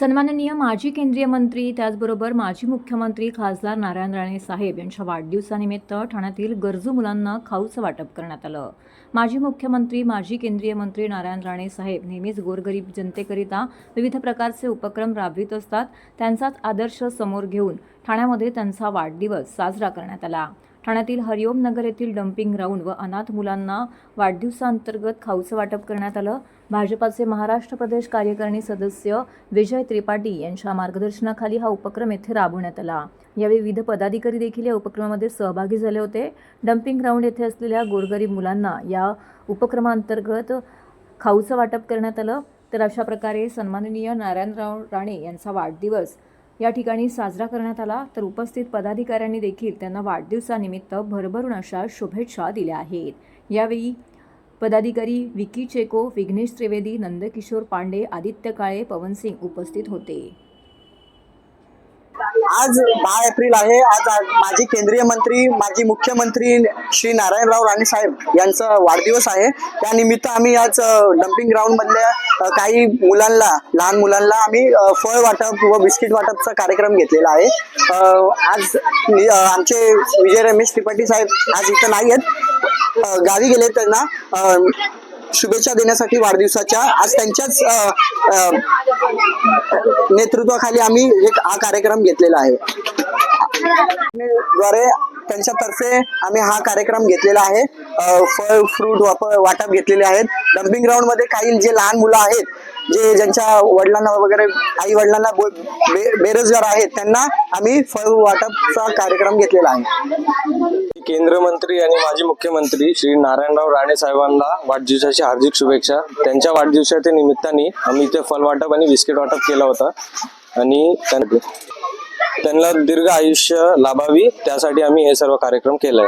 सन्माननीय माजी केंद्रीय मंत्री त्याचबरोबर माजी मुख्यमंत्री खासदार नारायण राणे साहेब यांच्या वाढदिवसानिमित्त ठाण्यातील गरजू मुलांना खाऊचं वाटप करण्यात आलं. माजी मुख्यमंत्री माजी केंद्रीय मंत्री नारायण राणे साहेब नेहमीच गोरगरीब जनतेकरिता विविध प्रकारचे उपक्रम राबवित असतात. त्यांचाच आदर्श समोर घेऊन ठाण्यामध्ये त्यांचा वाढदिवस साजरा करण्यात आला. ठाण्यातील हरिओम नगर येथील डम्पिंग ग्राउंड व अनाथ मुलांना वाढदिवसांतर्गत खाऊचं वाटप करण्यात आलं. भाजपाचे महाराष्ट्र प्रदेश कार्यकारिणी सदस्य विजय त्रिपाठी यांच्या मार्गदर्शनाखाली हा उपक्रम येथे राबवण्यात आला. यावेळी विविध पदाधिकारी देखील या उपक्रमामध्ये सहभागी झाले होते. डम्पिंग ग्राउंड येथे असलेल्या गोरगरीब मुलांना या उपक्रमांतर्गत खाऊचं वाटप करण्यात आलं. तर अशा प्रकारे सन्माननीय नारायणराव राणे यांचा वाढदिवस या ठिकाणी साजरा करण्यात आला तर उपस्थित पदाधिकाऱ्यांनी देखील त्यांना वाढदिवसानिमित्त भरभरून अशा शुभेच्छा दिल्या आहेत. यावेळी पदाधिकारी विकी चेको विघ्नेश त्रिवेदी नंदकिशोर पांडे आदित्य काळे पवनसिंग उपस्थित होते. आज दहा एप्रिल आहे. आज आज माजी केंद्रीय मंत्री माजी मुख्यमंत्री श्री नारायणराव राणे साहेब यांचा वाढदिवस आहे. त्यानिमित्त आम्ही आज डम्पिंग ग्राउंड मधल्या काही मुलांना लहान मुलांना आम्ही फळ वाटप व बिस्किट वाटपचा कार्यक्रम घेतलेला आहे. आज आमचे विजय रमेश त्रिपाठी साहेब आज इथं नाही आहेत. गावी गेले त्यांना. शुभेच्छा देण्यासाठी वाढदिवसाच्या आज त्यांच्याच नेतृत्वाखाली आम्ही एक हा कार्यक्रम घेतलेला आहे. द्वारे त्यांच्यातर्फे आम्ही हा कार्यक्रम घेतलेला आहे. फळ फ्रूट वाप वाटप घेतलेले आहेत. डम्पिंग ग्राउंडमध्ये काही जे लहान मुलं आहेत जे ज्यांच्या वडिलांना वगैरे आई वडिलांना बेरोजगार आहेत त्यांना आम्ही फळ वाटपचा कार्यक्रम घेतलेला आहे. केंद्र मंत्री आणि माजी मुख्यमंत्री श्री नारायणराव राणे साहेबांना वाढदिवसाची हार्दिक शुभेच्छा. त्यांच्या वाढदिवसाच्या निमित्ताने आम्ही इथे फल वाटप आणि बिस्किट वाटप केलं होतं. आणि त्यांना दीर्घ आयुष्य लाभावी. त्यासाठी आम्ही हे सर्व कार्यक्रम केलंय.